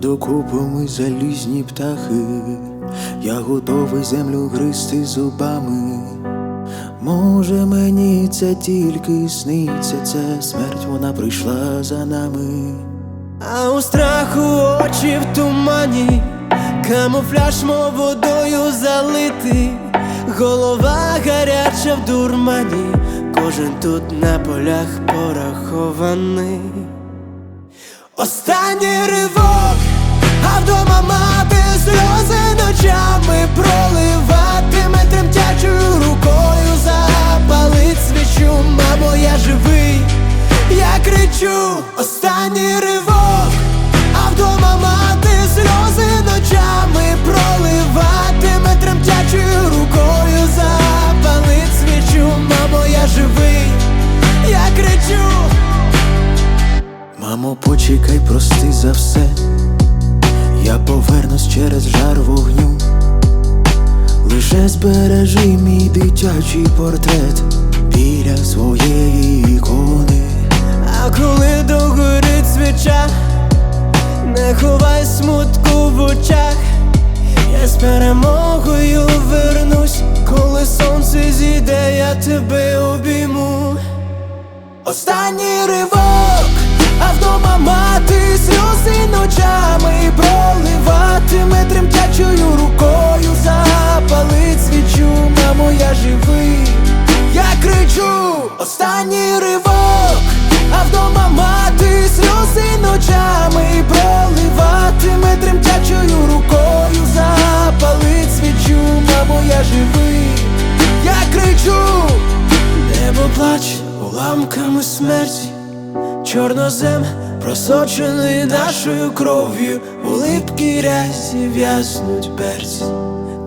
докупу ми залізні птахи, я готовий землю гризти зубами. Може, мені це тільки сниться, це смерть вона прийшла за нами. А у страху очі в тумані, камуфляж мов водою залитий, голова гаряча в дурмані, кожен тут на полях порахований. Останній ривок, а вдома мати сльози ночами проливатиме тремтячою рукою запалить свічу, мамо, я живий, я кричу, останній ривок, а вдома мати сльози ночами проливатиме тремтячою рукою запалить свічу, мамо, я живий, я кричу. Мамо, почекай, прости за все. Я повернусь через жар вогню. Лише збережи мій дитячий портрет біля своєї ікони. А коли догорить свіча, не ховай смутку в очах, я з перемогою вернусь, коли сонце зійде, я тебе обійму. Останній ривок, а вдома мати сльози ночами проливатиме тремтячою рукою, запалить свічу, мамо, я живий, я кричу, останній ривок, а вдома мати сльози ночами проливатиме тремтячою рукою, запалить свічу, мамо, я живий, я кричу. Небо плаче уламками смерті, чорнозем просочений нашою кров'ю, у липкій рясі в'язнуть берці,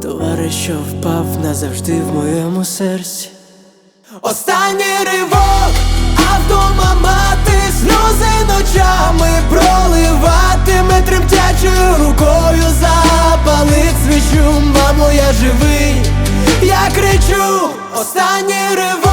товариш, що впав назавжди в моєму серці. Останній ривок, а вдома мати сльози ночами проливатиме тремтячою рукою, запалить свічу, мамо, я живий, я кричу, останній ривок,